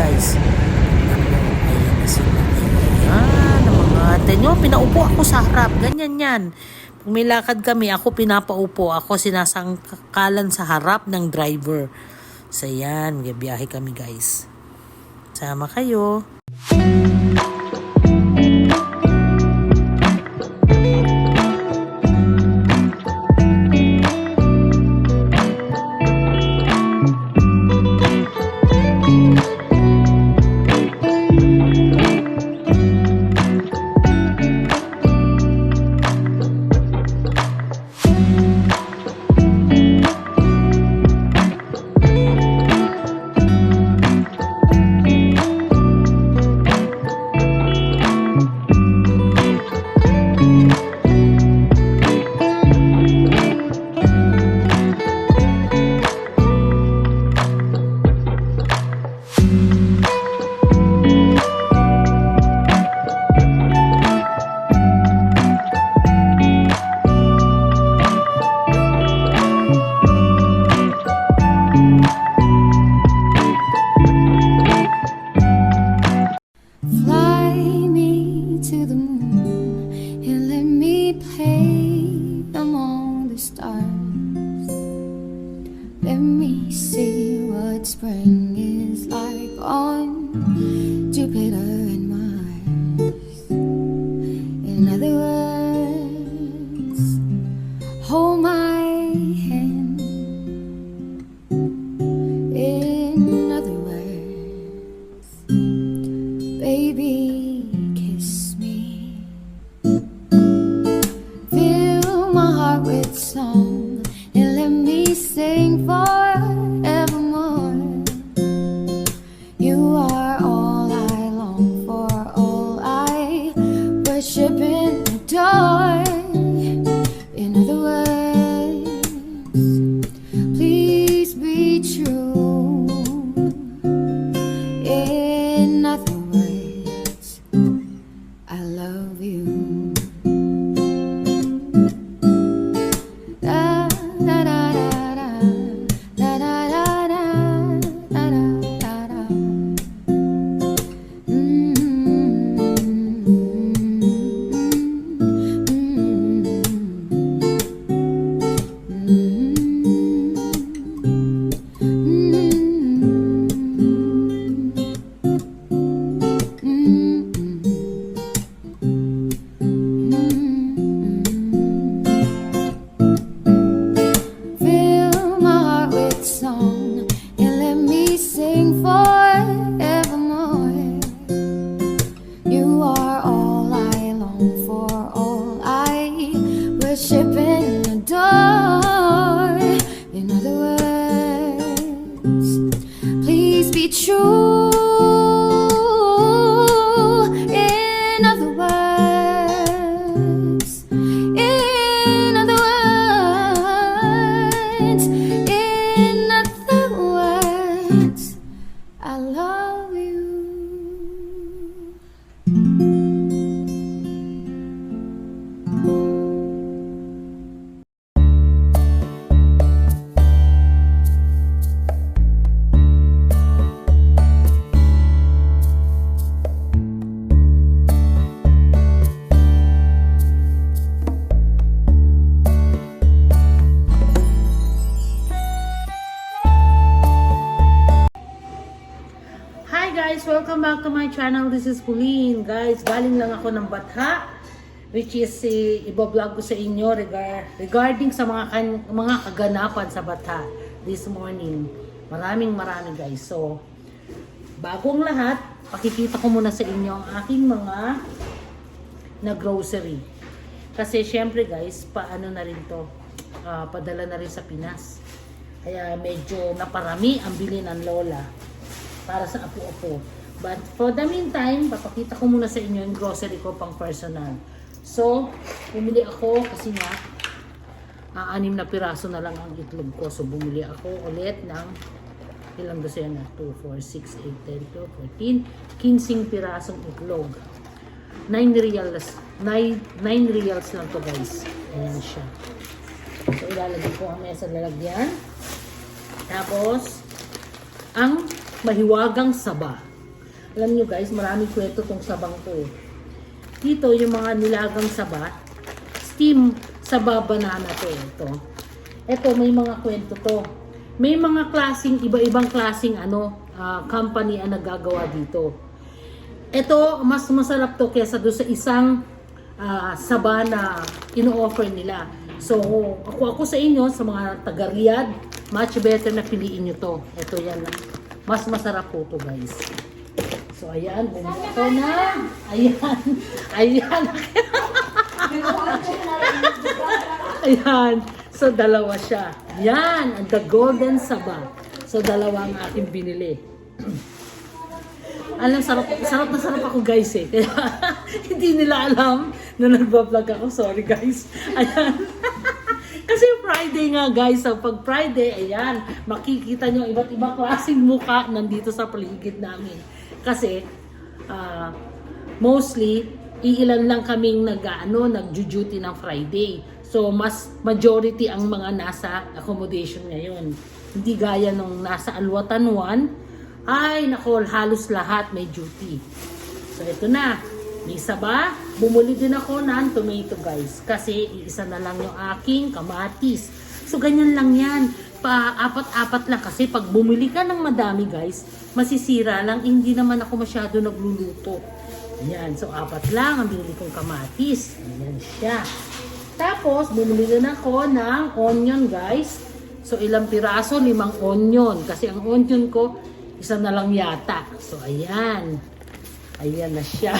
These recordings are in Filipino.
guys. Ayan na sila. Ayan, ang mga ate nyo. Pinaupo ako sa harap. Ganyan yan. Pag may lakad kami, ako pinapaupo. Ako sinasangkalan sa harap ng driver. So, yan. Biyahe kami, guys. Sama kayo. Kiss me. Channel. This is Pauline. Guys, galing lang ako ng Batha which is eh, ibablog ko sa inyo regar- regarding sa mga kan- mga kaganapan sa Batha this morning. Maraming marami guys. So, bagong lahat, pakikita ko muna sa inyo ang aking mga na grocery. Kasi syempre guys, paano na rin to, ah, padala na rin sa Pinas. Kaya medyo naparami ang bili ng lola para sa apo-apo. But for the meantime, papakita ko muna sa inyo yung grocery ko pang personal. So, bumili ako kasi nga, ah, anim na piraso na lang ang itlog ko. So, bumili ako ulit ng Ilang dosena? 2, 4, 6, 8, 10, 12, 14. 15 pirasong itlog. 9 reals. 9, 9 reals lang to guys. Ayan siya. So, ilalagay ko ang mesa lalagyan. Tapos, ang mahiwagang saba. Alam nyo guys, maraming kwento tong sabang to eh. Dito, yung mga nilagang saba, steam saba banana to eh. Ito. Ito, may mga kwento to. May mga klasing, iba-ibang klasing ano, ah, company ang nagagawa dito. Ito, mas masarap to kesa doon sa isang ah, saba na ino-offer nila. So, ako ako sa inyo, sa mga taga Riyadh, much better na piliin nyo to. Ito yan. Mas masarap po to guys. So, ayan. Bumili ko na. Ayan. Ayan. ayan. So, dalawa siya. Yan. The Golden Saba. So, dalawa ang aking binili. Alam, sarap, sarap na sarap ako guys eh. Hindi nila alam na nagbablog ako. Sorry guys. Ayan. Kasi Friday nga guys. So pag Friday, ayan, makikita nyo iba't ibang klaseng muka nandito sa paligid namin. Kasi, ah, mostly, iilan lang kaming nag, ano, nag-duty ng Friday. So, mas majority ang mga nasa accommodation ngayon. Hindi gaya nung nasa Alwatan 1, ay, nako, halos lahat may duty. So, ito na. May isa ba? Bumuli din ako ng tomato, guys. Kasi, iisa na lang yung aking kamatis. So, ganyan lang yan. Pa, apat-apat lang. Kasi, pag bumili ka ng madami, guys, masisira lang. Hindi naman ako masyado nagluluto. Yan. So, apat lang ang binili kong kamatis. Ayan siya. Tapos, bumili din ako ng onion, guys. So, ilang piraso? Limang onion. Kasi ang onion ko, isa na lang yata. So, ayan. Ayan na siya.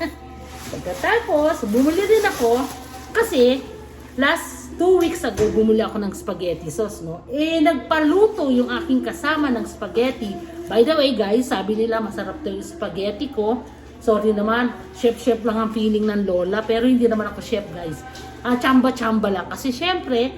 Pagkatapos, bumili din ako kasi last two weeks ago, bumili ako ng spaghetti sauce, no? Eh, nagpaluto yung aking kasama ng spaghetti. By the way, guys, sabi nila masarap daw yung spaghetti ko. Sorry naman, chef-chef lang ang feeling ng lola, pero hindi naman ako chef, guys. Ah, chamba-chamba lang. Kasi syempre,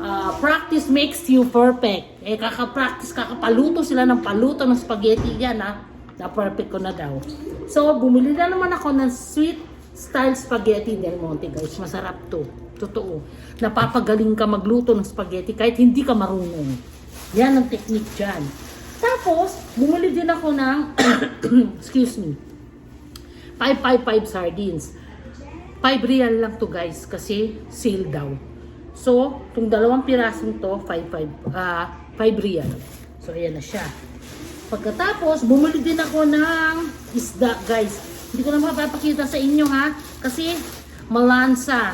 ah, practice makes you perfect. Eh, kaka-practice, kakapaluto sila ng paluto ng spaghetti yan, ha? Na perfect ko na daw. So, bumili na naman ako ng sweet style spaghetti Del Monte, guys. Masarap to. Totoo. Napapagaling ka magluto ng spaghetti kahit hindi ka marunong. Yan ang technique dyan. Tapos, bumili din ako ng, excuse me, 555 sardines. 5 real lang to guys kasi sale daw. So, itong dalawang pirasong to, 55, ah 5 real. So, ayan na siya. Pagkatapos, bumili din ako ng isda guys. Hindi ko na mapapakita sa inyo ha. Kasi malansa.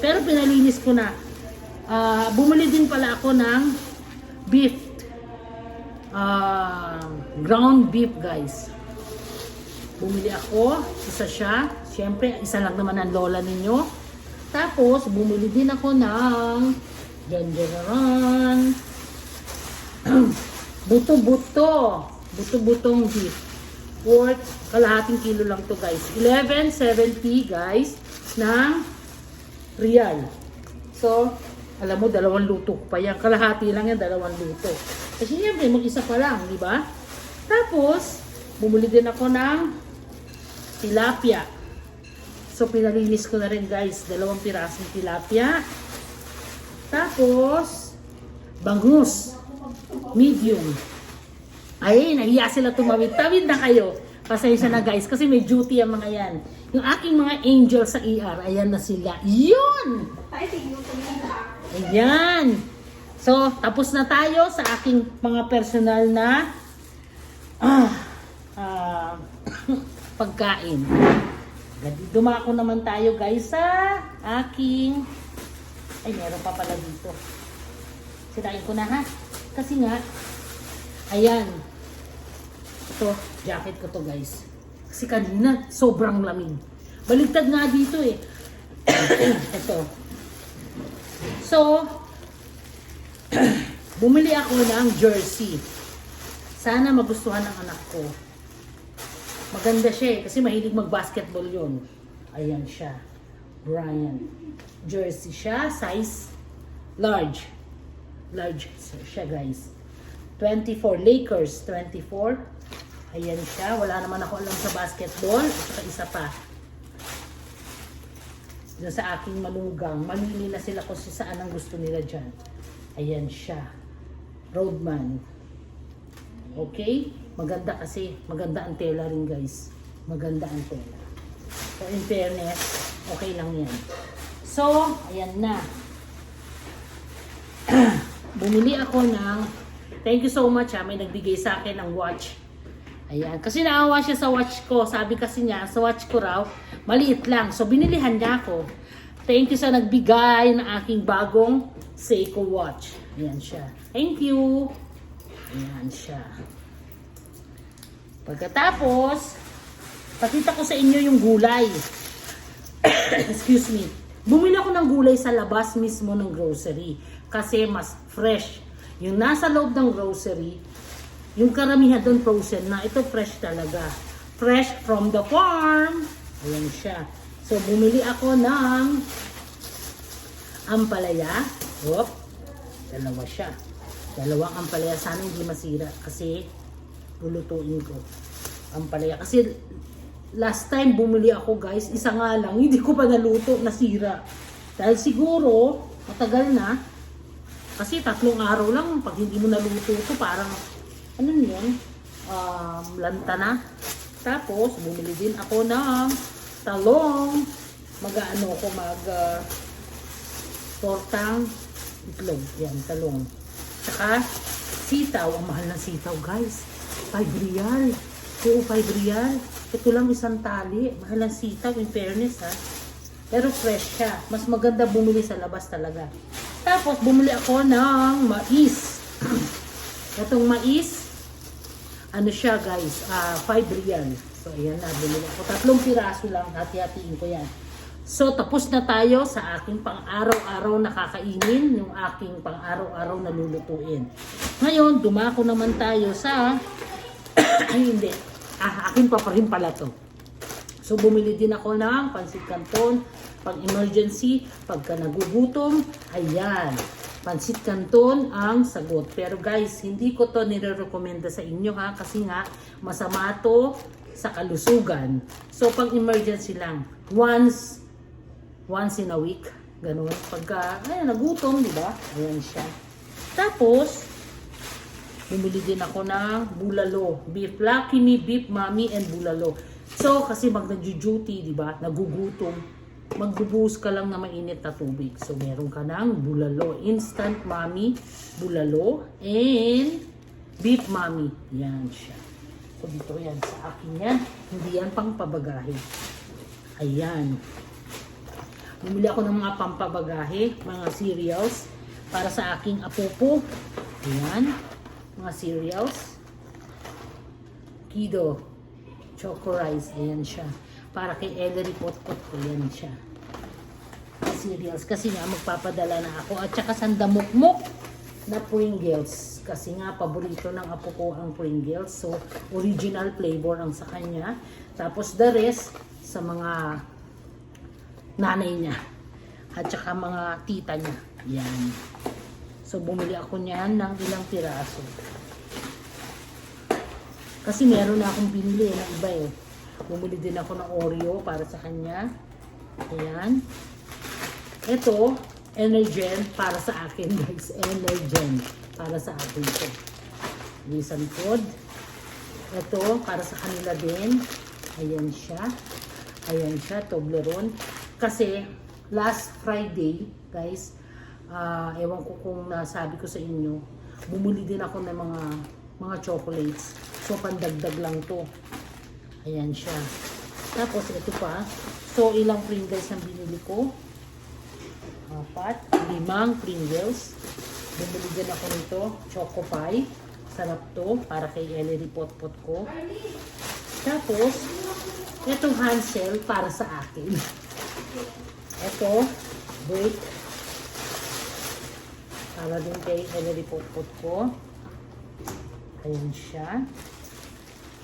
Pero pinalinis ko na. Ah, bumili din pala ako ng beef. Ah, ground beef guys. Bumili ako, isa siya. Siyempre, isa lang naman ang lola ninyo. Tapos, bumili din ako ng Janjaran. Buto-buto. Buto-butong beef. Worth kalahating kilo lang to guys. 11.70 guys ng real. So, alam mo, dalawang luto pa yan. Kalahati lang yan, dalawang luto. Kasi siyempre, mag-isa pa lang, di ba? Tapos, bumili din ako ng tilapia. So, pinalinis ko na rin guys, dalawang pirasong tilapia. Tapos, bangus. Medium. Ay, nahiya sila tumawid. Tawid na kayo. Pasensya na guys, kasi may duty ang mga yan. Yung aking mga angel sa ER, ayan na sila. Yun! Ayan. So, tapos na tayo sa aking mga personal na ah, ah, pagkain. Dumako naman tayo guys sa aking ay meron pa pala dito. Sirain ko na ha. Kasi nga, ayan. Ito, jacket ko to guys. Kasi kanina, sobrang lamig. Baligtad nga dito eh. Ito. So, bumili ako ng jersey. Sana magustuhan ng anak ko. Maganda siya eh, kasi mahilig mag-basketball yun. Ayan siya. Brian. Jersey siya, size large. Large siya guys. 24. Lakers, 24. Ayan siya. Wala naman ako alam sa basketball. At isa pa. Doon sa aking malunggang. Mamili na sila kung saan ang gusto nila dyan. Ayan siya. Roadman. Okay? Maganda kasi. Maganda ang tela rin guys. Maganda ang tela. So in fairness, okay lang yan. So, ayan na. Bumili ako ng Thank you so much ha. May nagbigay sa akin ng watch. Ayan. Kasi naawa siya sa watch ko. Sabi kasi niya, sa watch ko raw, maliit lang. So, binilihan niya ako. Thank you sa nagbigay ng aking bagong Seiko watch. Ayan siya. Thank you. Ayan siya. Pagkatapos, pakita ko sa inyo yung gulay. Excuse me. Bumili ako ng gulay sa labas mismo ng grocery kasi mas fresh. Yung nasa loob ng grocery, yung karamihan doon frozen na, ito fresh talaga. Fresh from the farm. Ayan siya. So, bumili ako ng ampalaya. Whoop. Dalawa siya. Dalawang ampalaya. Sana hindi masira kasi lulutuin ko. Ampalaya. Kasi last time bumili ako guys, isa nga lang, hindi ko pa naluto, nasira. Dahil siguro, matagal na, kasi tatlong araw lang, pag hindi mo naluto ito, parang, ano yun, um, lanta na. Tapos, bumili din ako ng talong. Mag-ano ko, mag, uh, tortang itlog. Yan, talong. Tsaka, sitaw. Ang mahal ng sitaw, guys. 5 real. Oo, 5 real. Ito lang isang tali. Mahal ng sitaw, in fairness, ha. Pero fresh siya. Mas maganda bumili sa labas talaga. Tapos, bumili ako ng mais. Itong mais, ano siya guys, ah 5 real. So, ayan na, bumili ako. Tatlong piraso lang, hati-hatiin ko yan. So, tapos na tayo sa aking pang-araw-araw na kakainin, yung aking pang-araw-araw na lulutuin. Ngayon, dumako naman tayo sa, ay hindi, ah, akin pa pa rin pala to. So, bumili din ako ng pansit canton, pag emergency, pagka nagugutom, ayan. Pansit canton ang sagot. Pero guys, hindi ko to nire-recommenda sa inyo ha, kasi nga, masama to sa kalusugan. So, pag emergency lang, once, once in a week, ganun. Pagka, ayan, nagutom, di ba? Ayan siya. Tapos, Bumili din ako ng bulalo. Beef Lucky Me, Beef Mommy, and bulalo. So, kasi mag duty di ba? Nagugutom. Magbubuhos ka lang na mainit na tubig. So, meron ka ng bulalo. Instant Mommy, bulalo, and Beef Mommy. Yan siya. So, dito yan. Sa akin yan. Hindi yan pang pabagahe. Ayan. Bumili ako ng mga pampabagahe, mga cereals, para sa aking apopo. Ayan mga cereals. Kido. Choco rice. Ayan siya. Para kay Ellery Potpot ko. Ayan siya. Cereals. Kasi nga magpapadala na ako. At saka sandamukmuk na Pringles. Kasi nga paborito ng apo ko ang Pringles. So, original flavor ang sa kanya. Tapos the rest sa mga nanay niya. At saka mga tita niya. Yan. So, bumili ako niyan ng ilang piraso. Kasi meron na akong binili na iba eh. Bumili din ako ng Oreo para sa kanya. Ayan. Ito, Energen para sa akin guys. Energen para sa akin ito. Reason food. Ito, para sa kanila din. Ayan siya. Ayan siya, Toblerone. Kasi, last Friday, guys, ah ewan ko kung nasabi ko sa inyo, bumili din ako ng mga mga chocolates. So, pandagdag lang to. Ayan siya. Tapos, ito pa. So, ilang Pringles ang binili ko? Apat. Limang Pringles. Bumili din ako nito. Choco Pie. Sarap to. Para kay Ellery Potpot ko. Tapos, itong Hansel para sa akin. Ito, break para din kay Ellery Potpot ko. Ayan siya.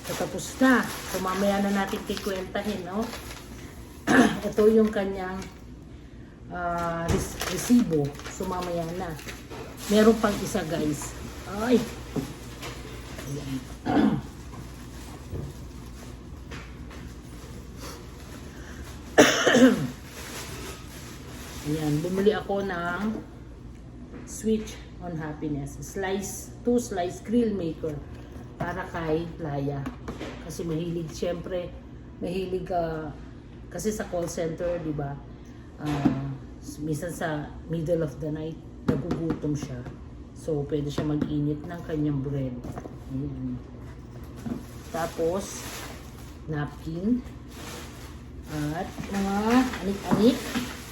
So, tapos na. So, mamaya na natin kikwentahin, no? Ito yung kanyang ah, res- resibo. So, mamaya na. Meron pang isa, guys. Ay! Ayan, bumili ako ng Switch on Happiness. Slice, two slice grill maker para kay Laya. Kasi mahilig, syempre, mahilig ka, kasi sa call center, di ba, ah, minsan sa middle of the night, nagugutom siya. So, pwede siya mag-init ng kanyang bread. Ayan. Tapos, napkin. At mga anik-anik.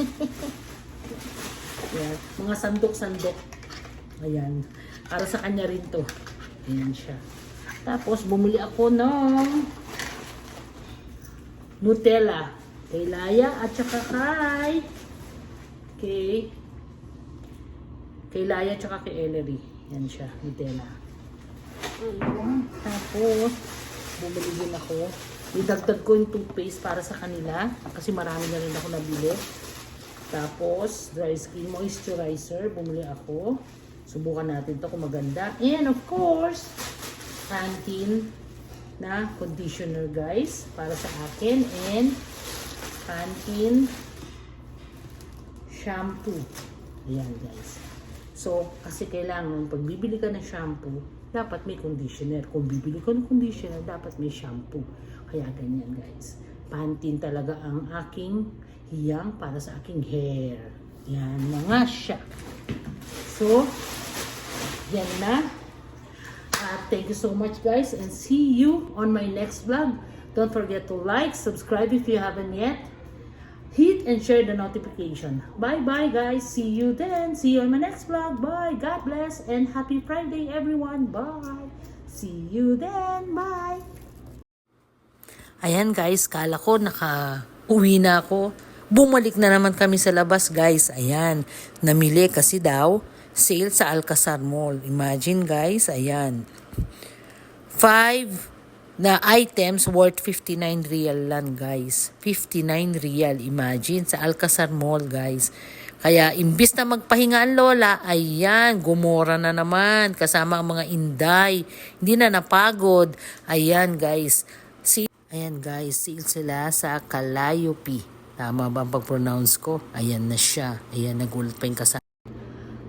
Ayan. Mga sandok-sandok. Ayan. Para sa kanya rin to. Ayan siya. Tapos, bumili ako ng Nutella. Kay Laya at saka kay kay kay Laya at saka kay Ellery. Yan siya, Nutella. Tapos, bumili din ako. Idagdag ko yung toothpaste para sa kanila. Kasi marami na rin ako nabili. Tapos, dry skin moisturizer. Bumili ako. Subukan natin to kung maganda. And of course, Pantene na conditioner guys. Para sa akin. And Pantene shampoo. Ayan guys. So, kasi kailangan pag bibili ka ng shampoo, dapat may conditioner. Kung bibili ka ng conditioner, dapat may shampoo. Kaya ganyan guys. Pantene talaga ang aking hiyang para sa aking hair. Yan na nga siya. So, yan na. Thank you so much guys and see you on my next vlog. Don't forget to like, subscribe if you haven't yet. Hit and share the notification. Bye bye guys. See you then. See you on my next vlog. Bye. God bless and happy Friday everyone. Bye. See you then. Bye. Ayan guys, kala ko naka uwi na ako. Bumalik na naman kami sa labas guys. Ayan, namili kasi daw sale sa Alcazar Mall. Imagine guys, ayan. Five na items worth 59 real lang guys. 59 real, imagine, sa Alcazar Mall guys. Kaya imbis na magpahinga ang lola, ayan, gumora na naman. Kasama ang mga inday. Hindi na napagod. Ayan guys. Si Ayan guys, seal sila sa Calliope. Tama ba ang pag-pronounce ko? Ayan na siya. Ayan, nagulat pa yung kasama.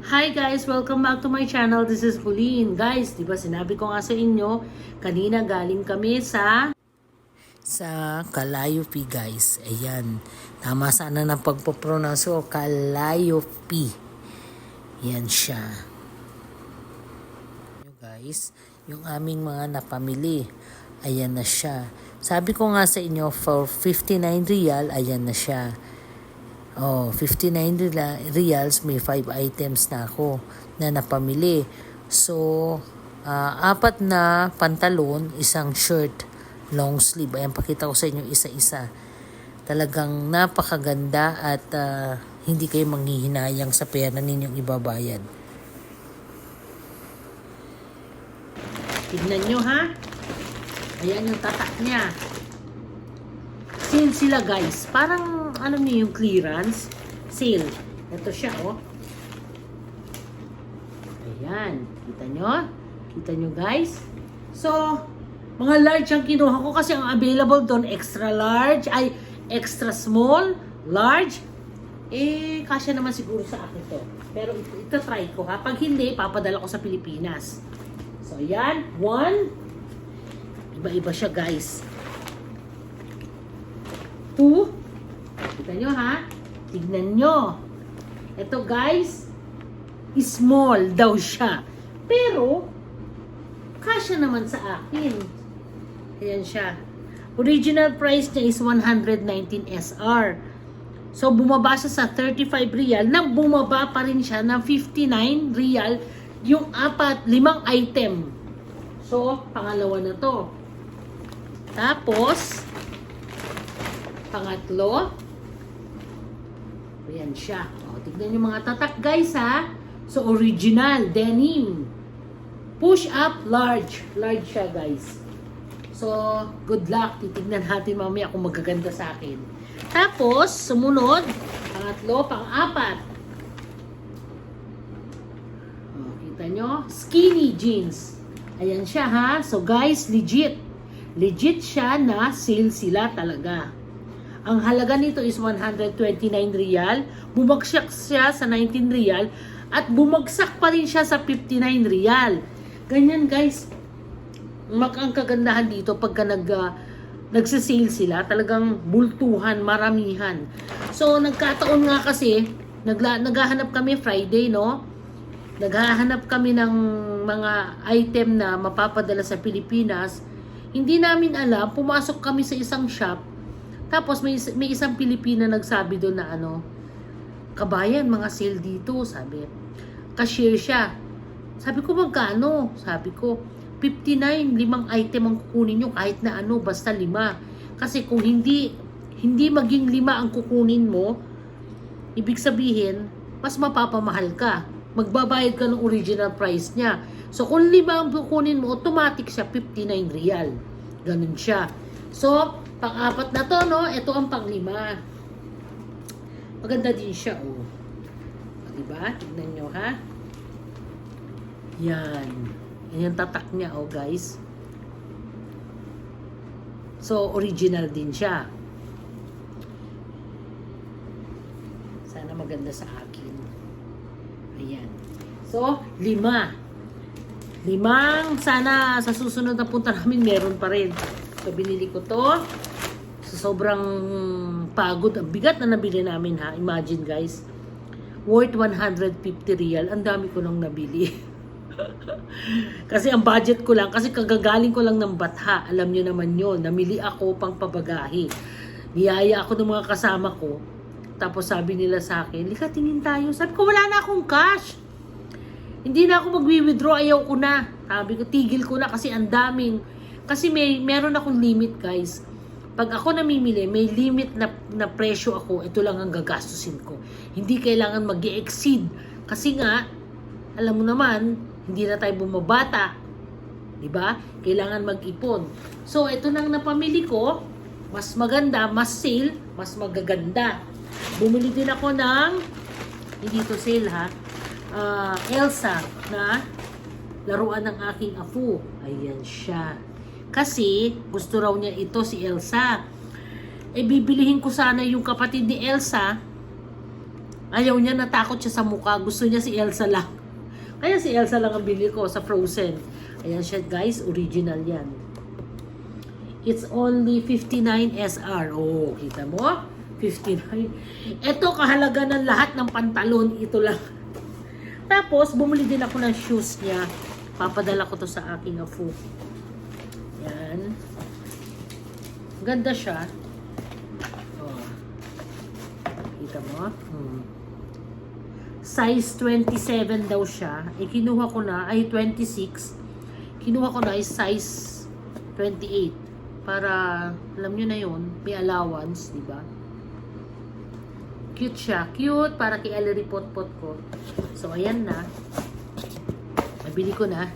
Hi guys! Welcome back to my channel. This is Pauline. Guys, di ba sinabi ko nga sa inyo, kanina galing kami sa sa Calliope guys. Ayan. Tama sana ng pagpo-pronounce ko. Calliope. Yan siya. Guys, yung aming mga napamili. Ayan na siya. Sabi ko nga sa inyo, for 59 real, ayan na siya. Oh, 59 rela- reals, may 5 items na ako na napamili. So, ah, apat na pantalon, isang shirt, long sleeve. Ayan, pakita ko sa inyo isa-isa. Talagang napakaganda at ah, hindi kayo manghihinayang sa pera ninyong ibabayad. Tignan nyo ha. Ayan yung tatak niya. Sale sila guys. Parang ano niyo yung clearance. Sale. Ito siya oh. Ayan. Kita nyo? Kita nyo guys? So, mga large ang kinuha ko kasi ang available doon extra large, ay extra small, large. Eh, kasya naman siguro sa akin to. Pero ito, ito try ko ha. Pag hindi, papadala ko sa Pilipinas. So, ayan. One. Iba-iba siya, guys. Two. Kita nyo, ha? Tignan nyo. Ito, guys, small daw siya. Pero, kasya naman sa akin. Ayan siya. Original price niya is 119 SR. So, bumaba siya sa 35 real. Nang bumaba pa rin siya ng 59 real yung apat, limang item. So, pangalawa na to. Tapos, pangatlo, ayan siya. O, tignan yung mga tatak guys ha. So, original, denim. Push up, large. Large siya guys. So, good luck. Titignan natin mamaya kung magaganda sa akin. Tapos, sumunod, pangatlo, pang-apat. O, kita nyo? Skinny jeans. Ayan siya ha. So guys, legit. Legit siya na sale sila talaga. Ang halaga nito is 129 real. Bumagsak siya sa 19 real. At bumagsak pa rin siya sa 59 real. Ganyan guys. Mak ang kagandahan dito pagka nag, uh, nagsisale sila. Talagang bultuhan, maramihan. So nagkataon nga kasi, nagla, naghahanap kami Friday, no? Naghahanap kami ng mga item na mapapadala sa Pilipinas. Hindi namin alam, pumasok kami sa isang shop. Tapos may, may isang Pilipina nagsabi doon na ano, kabayan, mga sale dito, sabi. Cashier siya. Sabi ko, magkano? Sabi ko, 59, limang item ang kukunin nyo kahit na ano, basta lima. Kasi kung hindi, hindi maging lima ang kukunin mo, ibig sabihin, mas mapapamahal ka. Magbabayad ka ng original price niya. So, kung lima ang kukunin mo, automatic siya 59 real. Ganun siya. So, pang-apat na to, no? Ito ang pang-lima. Maganda din siya, oh. O, Diba? Tignan nyo, ha? Yan. Yan yung tatak niya, oh, guys. So, original din siya. Sana maganda sa akin. Ayan. So, lima. Limang, sana sa susunod na punta namin meron pa rin. So, binili ko to. Sa sobrang pagod, ang bigat na nabili namin ha. Imagine guys. Worth 150 real. Ang dami ko nang nabili. kasi ang budget ko lang, kasi kagagaling ko lang ng batha. Alam nyo naman yon Namili ako pang pabagahi. Niyaya ako ng mga kasama ko. Tapos sabi nila sa akin, Lika, tingin tayo. Sabi ko, wala na akong cash. Hindi na ako magwi-withdraw, ayaw ko na. Sabi ko, tigil ko na kasi ang daming. Kasi may meron akong limit, guys. Pag ako namimili, may limit na, na presyo ako, ito lang ang gagastusin ko. Hindi kailangan mag exceed Kasi nga, alam mo naman, hindi na tayo bumabata. 'Di ba? Kailangan mag-ipon. So, ito nang napamili ko, mas maganda, mas sale, mas magaganda. Bumili din ako ng, hindi to sale ha, ah, Elsa na laruan ng aking apo. Ayan siya. Kasi gusto raw niya ito si Elsa. Eh bibilihin ko sana yung kapatid ni Elsa. Ayaw niya, natakot siya sa mukha. Gusto niya si Elsa lang. Kaya si Elsa lang ang bili ko sa Frozen. Ayan siya guys, original yan. It's only 59 SR. Oh, kita mo? 59. Ito kahalaga ng lahat ng pantalon. Ito lang. Tapos, bumili din ako ng shoes niya. Papadala ko to sa aking afu. Yan. Ganda siya. Oh. Kita mo? Hmm. Size 27 daw siya. Eh, kinuha ko na, ay 26. Kinuha ko na is size 28. Para, alam nyo na yon may allowance, di ba? Cute siya. Cute, para kay Ellery Potpot ko. So, ayan na. Nabili ko na.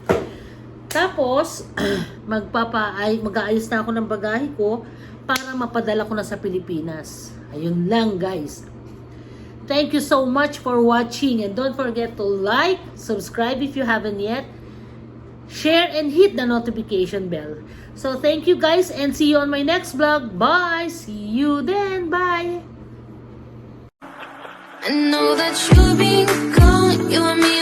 Tapos, magpapa ay mag-aayos na ako ng bagahe ko para mapadala ko na sa Pilipinas. Ayun lang, guys. Thank you so much for watching and don't forget to like, subscribe if you haven't yet, share and hit the notification bell. So thank you guys and see you on my next vlog. Bye! See you then. Bye! I know that you've been gone, you and me